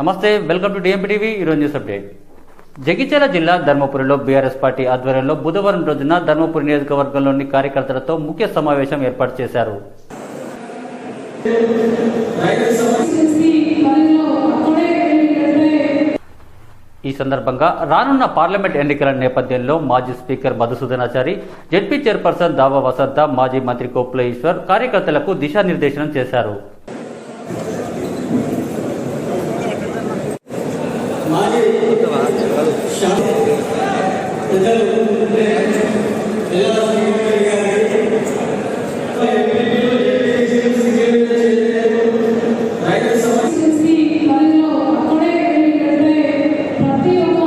నమస్తే welcome to డిఎంపీటీవీ ఈరోజు news update Jagtial జిల్లా ధర్మపురిలో బీఆర్ఎస్ పార్టీ ఆధ్వర్యంలో బుధవారం రోజున ధర్మపురి నియోజకవర్గంలోని కార్యకర్తలతో ముఖ్య సమావేశం ఏర్పాటు చేశారు. ఈ సందర్భంగా రానున్న పార్లమెంట్ ఎన్నికల నేపథ్యంలో మాజీ స్పీకర్ మధుసూదనాచారి జడ్పీ చైర్పర్సన్ దావా వసంత మాజీ మంత్రి కోప్ల ఈశ్వర్ కార్యకర్తలకు దిశానిర్దేశనం చేశారు. చేసి పనిలో అక్కడే ఏంటంటే ప్రతి ఒక్క